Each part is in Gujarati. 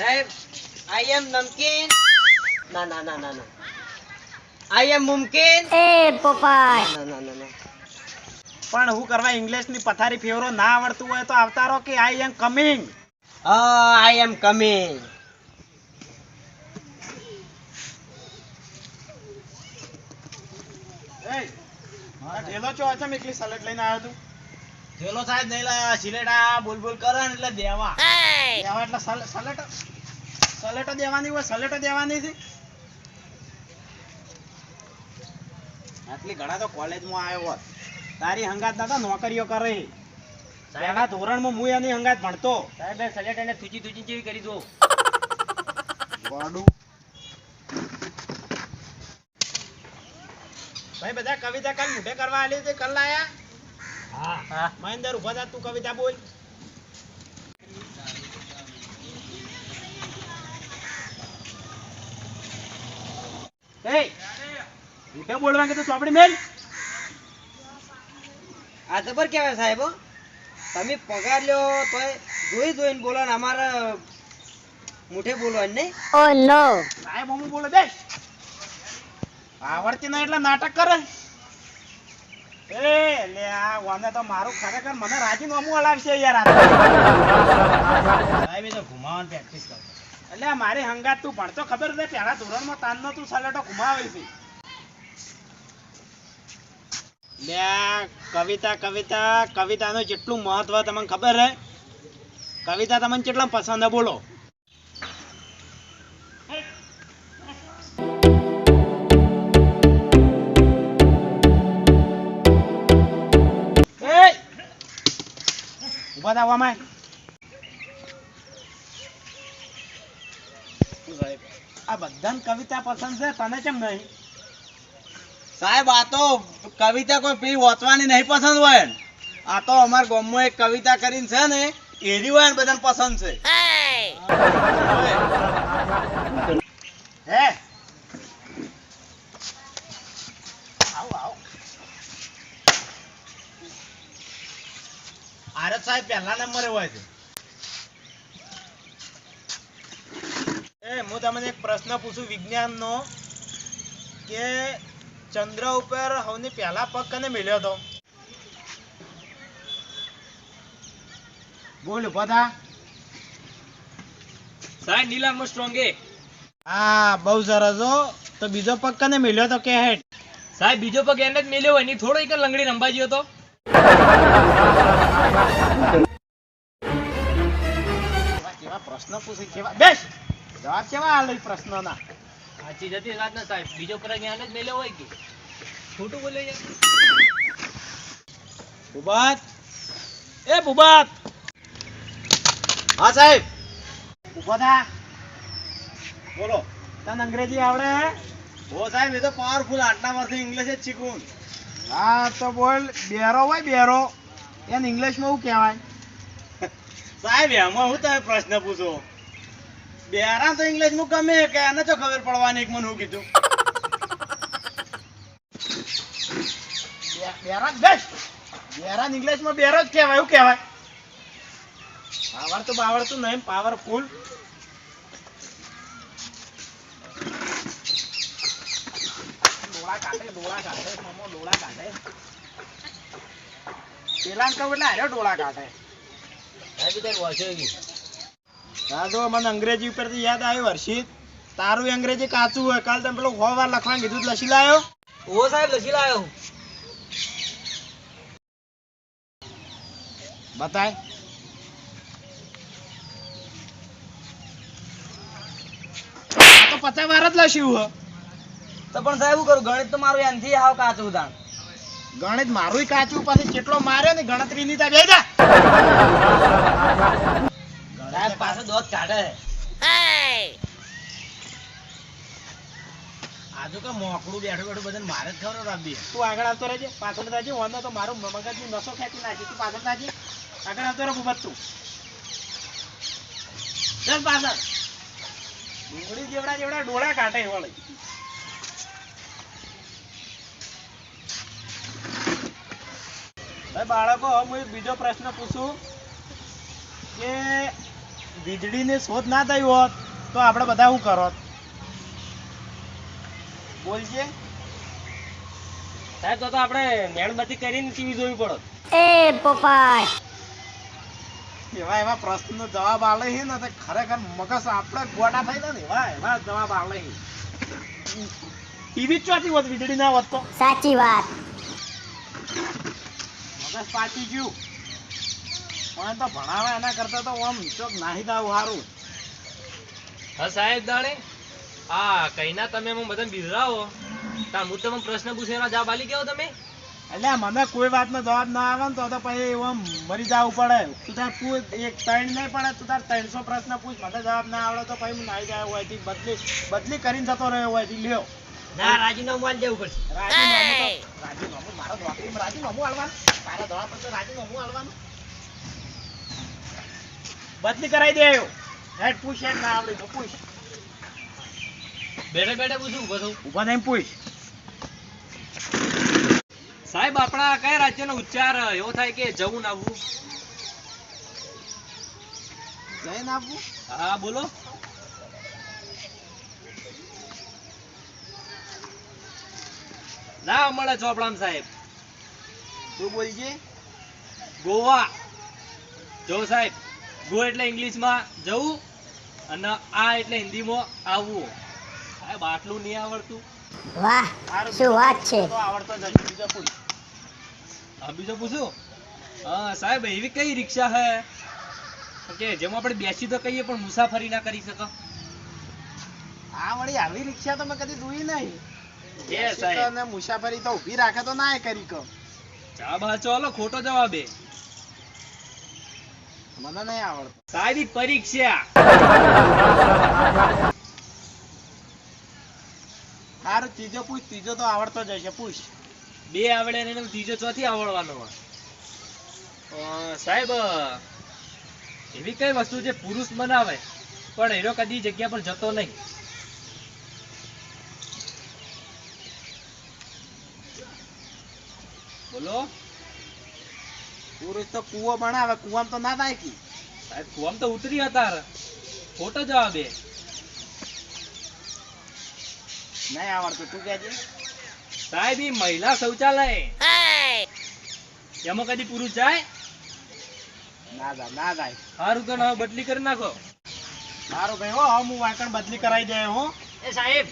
સાહેબ આઈ એમ નમકીન ના ના ના ના ના. આઈ એમ મુમકીન એ પપ્પા ના ના ના ના. પણ હું કરવા ઇંગ્લિશની પથારી ફેવરો ના આવડતું હોય તો આવતા રહો કે આઈ am coming I am coming ઢેલો ચો અચમ એકલી સલેટ લઈને આવ્યો તું? થેલો સાહેબ નહીં લાયા સિલેટા બોલ બોલ કરે ને એટલે દેવા. દેવા એટલે સલેટો સલેટો દેવાની હોય સલેટો દેવાની છે. આટલી ઘણા તો કોલેજમાં આવ્યો હોત. તારી હંગાત દાદા નોકરીઓ કરે. પહેલા ધોરણમાં હું એની હંગાત ભણતો. સાહેબ સલેટ એને થૂચી થૂચી જેવી કરી દો ભાઈ બધા કવિતા કાલ મોઢે કરવા આલી હતી કર લાયા. હા. મહેન્દર ઊભા થા તું કવિતા બોલ. એ બોલવા કે તું ચોપડી મેલ. આ જબર કહેવાય સાહેબ હો. તમે પગાર લ્યો તોય જોઈ જોઈને બોલો ને અમારે મુઠે બોલવાનું નહીં. ઓ નો સાહેબ બોલે બેસ. આવડતી ના એટલે નાટક કરે. એ લે આ વાને તો મારું ખરેખર મને રાજી નોમું યાર સાહેબ એ તો ઘુમાવાની પ્રેક્ટિસ કરતો એટલે મારી હંગાત તું ભણતો ખબર છે? પહેલા ધોરણમાં તાનનો તું સલેટો ઘુમાવે છે. લે કવિતા કવિતા કવિતા કવિતાનું જેટલું મહત્વ તમને ખબર હે કવિતા તમને કેટલા પસંદ હે બોલો. ઊભા થા આવામાં. આ બધાને કવિતા પસંદ છે તને કેમ નહીં? સાહેબ આ તો કવિતા કોઈ પી વાંચવાની નહીં પસંદ હોય. આ તો અમાર ગામમાં એક કવિતા કરીને છે ને એરી હોય ને બધાને પસંદ છે હે આવો આવો આરત સાહેબ પહેલા નંબરે હોય છે. એ હું તમને એક પ્રશ્ન પૂછું વિજ્ઞાનનો કે ચંદ્ર ઉપર સૌની પહેલા પગ કને મેલ્યો હતો? બોલ બધા સાહેબ નીલ આર્મસ્ટ્રોંગે હા બહુ સરસ હો. તો બીજો પગ કને મેલ્યો તો કે હેડ સાહેબ બીજો પગ એને જ મેલ્યો હોયની થોડો એક લંગડી રંબાજી ગયો તો કેવા કેવા પ્રશ્ન પૂછે કેવા બેસ જવાબ કેવા આલે ઈ પ્રશ્નના સાચી જતી વાત ના સાહેબ બીજો પગ એને જ મેલ્યો હોય કે ખોટું બોલે. યાર ભૂબાત એ ભૂબાત હા સાહેબ ઊભો થા બોલો તને અંગ્રેજી આવડે? હો સાહેબ એ તો પાવરફુલ આટલા વર્ષથી ઇંગ્લિશ જ શીખવું. હા તો બોલ બેરો હોય બેરો. એને ઇંગ્લિશમાં શું કહેવાય? સાહેબ એમાં હું તમે પ્રશ્ન પૂછો? બેરા તો ઇંગ્લિશમાં ગમે કે એને તો ખબર પડવાની એક મને હું કીધું? બેરા બેસ. બેરા ઇંગ્લિશમાં બેરો જ કહેવાય શું કહેવાય? આવડતું બાવડતું નહીં પાવરફુલ ડોળા કાઢે ડોળા કાઢે મમો ડોળા કાઢે. પેલા કહું એટલે હાર્યો ડોળા કાઢે. સાહેબ તો વાંચો ગઈ હા જો મને અંગ્રેજી ઉપરથી યાદ આવ્યું હર્ષિત. તારું અંગ્રેજી કાચું હોય. કાલ તમે પેલું સો વાર લખવાનું કીધું લસી લાયો? ઓ સાહેબ લસી લાયો બતાય. તો પચાસ વાર જ લસ્યું હો તો પણ સાહેબ શું કરું? ગણિત તો મારું એનથી હાવ કાચું દાણ ગણિત મારું કાચું પછી કેટલો માર્યો ને ગણતરી ની તા બેજા સાહેબ પાસે દોત કાઢે. આજુ કે મોકળું બેઠું બેઠું બધાને મારે જ ખબર રાખી તું આગળ આવતો રહેજે પાછળ રહેજે વાંધો તો મારું મગજની નસો ખેંચી નાખી. તું પાછળ આગળ આવતો રહે ભૂપત તું. ચાલ પાછળ. ડુંગળી જેવડા જેવડા ડોળા કાઢે વળી. બાળકો હું એક બીજો પ્રશ્ન પૂછું કે વીજળીની શોધ ના થઈ હોત તો આપણે બધા શું કરત? બોલજે. સાહેબ તો તો આપણે મેણબત્તી કરીને ટીવી જોવી પડત. એ પપ્પા એવા એવા પ્રશ્નનો જવાબ આલે છે ને તો ખરેખર મગજ આપણે ગોટા થઈ ને એવા એવા જવાબ આલે છે ટીવી ચોથી હોત વીજળી ના હોત તો. સાચી વાત. મગજ પાછી ગયું. પણ તો ભણાવે એના કરતા તો આમ ચોક નાહી દાવ સારું હા સાહેબ દાણે આ કઈના તમે હું બધા બિરરાવો તાર હું તમને પ્રશ્ન એનો જવાબ આલી ગયો તમે? એટલે મને કોઈ વાતનો જવાબ ના આવે ને તો તો પછી આમ મરી જવું પડે. તું તાર પૂછ એક ત્રણ નહીં પડે તું તાર ત્રણસો પ્રશ્ન પૂછ મને જવાબ ના આવડે તો પછી હું નાહી જાય હોયથી બદલી બદલી કરીને જતો રહ્યો હોયથી લ્યો. ના રાજીનામું આલ દેવું પડશે. રાજીનામું તો રાજીનામું મારો નોકરીમાં રાજીનામું આલવાનું. તારા જવાબ પર તો રાજીનામું આલવાનું. બદલી કરાવી દે આવ્યો હેડ પૂછ હેડ ના આવડે તો પૂછ. બેઠે બેઠે પૂછું બધું ઊભા થઈને પૂછ. સાહેબ આપણા કયા રાજ્યનો ઉચ્ચાર એવો થાય કે જવું ને આવવું? જૈન આપવું હા બોલો. ના મળે ચોપડામ સાહેબ. તું બોલજે ગોવા. જો સાહેબ ગો એટલે ઇંગ્લિશમાં જવું અને આ એટલે હિન્દીમાં આવવું. સાહેબ આટલું નહીં આવડતું. વાહ શું વાત છે? આવડતો જ બીજો પૂછ. હા બીજો પૂછું? હા સાહેબ એવી કઈ રિક્ષા હે? કે જેમાં આપણે બેસી તો કહીએ પણ મુસાફરી ના કરી શકો. આ વળી આવી રિક્ષા તો મેં કદી જોઈ નહીં. મુસાફરી તો ઊભી રાખે તો ના કરી કહો. જવાબ હા હલો ખોટો જવાબ એ. મને નહીં આવડતો. સારી પરીક્ષા. સારું ત્રીજો પૂછ ત્રીજો તો આવડતો જ હશે પૂછ. બે આવડે ને ત્રીજો ચોથી આવડવાનો હોય. સાહેબ એવી કઈ વસ્તુ જે પુરુષ બનાવે પણ એનો કદી જગ્યા પર જતો નહીં. બોલો? પુરુષ તો કૂવો બનાવે કૂવામાં તો ના નાખી. સાહેબ કુવામ તો ઉતરી હતા. ખોટો જવાબ. એ નહીં આવડતું તું કહેજે સાહેબ ઈ મહિલા શૌચાલય. એમાં કદી પુરુષ જાય? ના જાય ના જાય. સારું તો હવે બદલી કરી નાખો. સારું ભાઈ હો હવે હું વાંકણ બદલી કરાવી દે હો. એ સાહેબ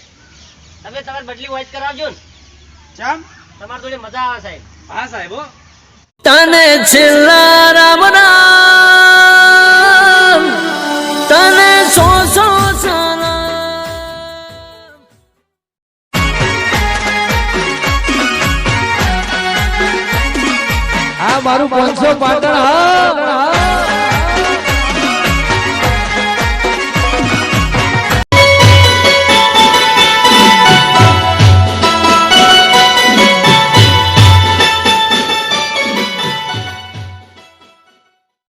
તમે તમારી બદલી વાઇટ કરાવજો ને. ચમ? તમારે થોડી મજા આવે સાહેબ. હા સાહેબ તને છેલ્લા રામ રામ તને સો સો મારું પાંચસો પાટણ હા